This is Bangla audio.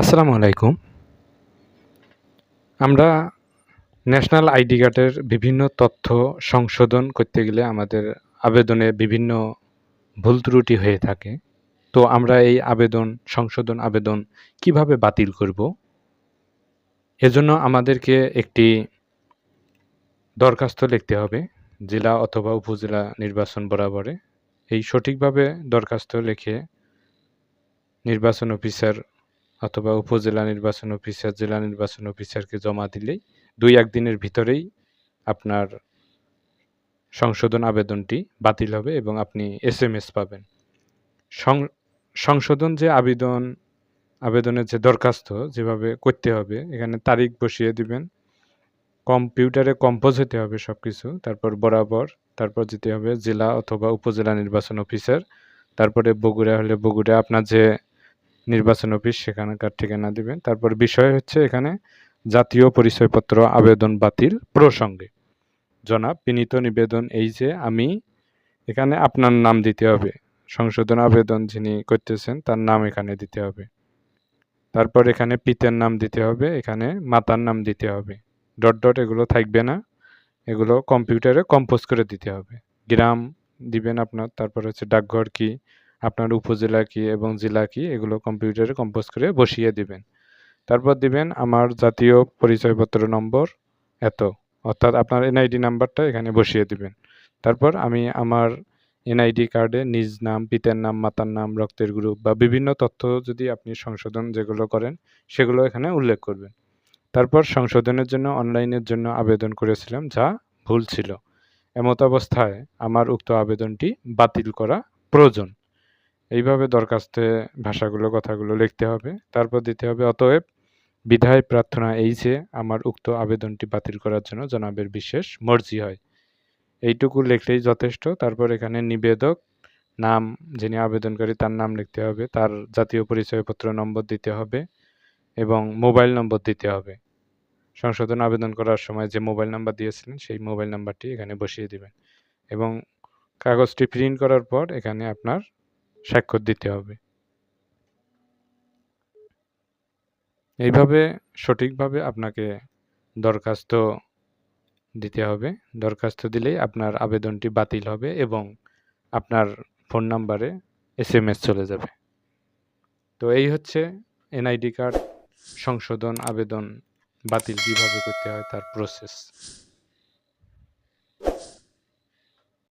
আসসালামু আলাইকুম। আমরা ন্যাশনাল আইডি কার্ডের বিভিন্ন তথ্য সংশোধন করতে গেলে আমাদের আবেদনে বিভিন্ন ভুল ত্রুটি হয়ে থাকে। তো আমরা এই আবেদন, সংশোধন আবেদন কীভাবে বাতিল করব? এজন্য আমাদেরকে একটি দরখাস্ত লিখতে হবে, জেলা অথবা উপজেলা নির্বাচন বরাবরে। এই সঠিকভাবে দরখাস্ত লিখে নির্বাচন অফিসার অথবা উপজেলা নির্বাচন অফিসার, জেলা নির্বাচন অফিসারকে জমা দিলেই দুই একদিনের ভিতরেই আপনার সংশোধন আবেদনটি বাতিল হবে এবং আপনি এস এম এস পাবেন। সংশোধন যে আবেদন, আবেদনের যে দরখাস্ত যেভাবে করতে হবে, এখানে তারিখ বসিয়ে দিবেন। কম্পিউটারে কম্পোজ হতে হবে সব কিছু তারপর বরাবর, তারপর যেতে হবে জেলা অথবা উপজেলা নির্বাচন অফিসার, তারপরে বগুড়া হলে বগুড়া আপনার যে নির্বাচন অফিস সেখানকার ঠিকানা দিবেন। তারপর বিষয় হচ্ছে এখানে জাতীয় পরিচয়পত্র আবেদন বাতিল প্রসঙ্গে। জনাব, বিনীত নিবেদন এই যে, আমি এখানে আপনার নাম দিতে হবে। সংশোধন আবেদন যিনি করতেছেন, তার নাম এখানে দিতে হবে। তারপর এখানে পিতার নাম দিতে হবে, এখানে মাতার নাম দিতে হবে। ডট ডট এগুলো থাকবে না। এগুলো কম্পিউটারে কম্পোজ করে দিতে হবে। গ্রাম দিবেন আপনার, তারপর হচ্ছে ডাকঘর কি আপনার উপজেলা কি এবং জেলা কি এগুলো কম্পিউটারে কম্পোজ করে বসিয়ে দিবেন। তারপর দিবেন আমার জাতীয় পরিচয়পত্র নম্বর এত, অর্থাৎ আপনার এনআইডি নাম্বারটা এখানে বসিয়ে দিবেন। তারপর আমি আমার এনআইডি কার্ডে নিজ নাম, পিতার নাম, মাতার নাম, রক্তের গ্রুপ বা বিভিন্ন তথ্য যদি আপনি সংশোধন যেগুলো করেন সেগুলো এখানে উল্লেখ করবেন। তারপর সংশোধনের জন্য, অনলাইনের জন্য আবেদন করেছিলাম যা ভুল ছিল। এমত অবস্থায় আমার উক্ত আবেদনটি বাতিল করা প্রয়োজন। এইভাবে দরখাস্তে ভাষাগুলো, কথাগুলো লিখতে হবে। তারপর দিতে হবে, অতএব বিধায় প্রার্থনা এই যে, আমার উক্ত আবেদনটি বাতিল করার জন্য জনাবের বিশেষ মর্জি হয়। এইটুকু লিখলেই যথেষ্ট। তারপর এখানে নিবেদক, নাম যিনি আবেদনকারী, তার নাম লিখতে হবে। তার জাতীয় পরিচয়পত্র নম্বর দিতে হবে এবং মোবাইল নম্বর দিতে হবে। সংশোধন আবেদন করার সময় যে মোবাইল নাম্বার দিয়েছিলেন, সেই মোবাইল নাম্বারটি এখানে বসিয়ে দিবেন। এবং কাগজটি প্রিন্ট করার পর এখানে আপনার স্বাক্ষর দিতে হবে। এইভাবে সঠিকভাবে আপনাকে দরখাস্ত দিতে হবে। দরখাস্ত দিলেই আপনার আবেদনটি বাতিল হবে এবং আপনার ফোন নাম্বারে এস এম এস চলে যাবে। তো এই হচ্ছে এনআইডি কার্ড সংশোধন আবেদন বাতিল কীভাবে করতে হয় তার প্রসেস।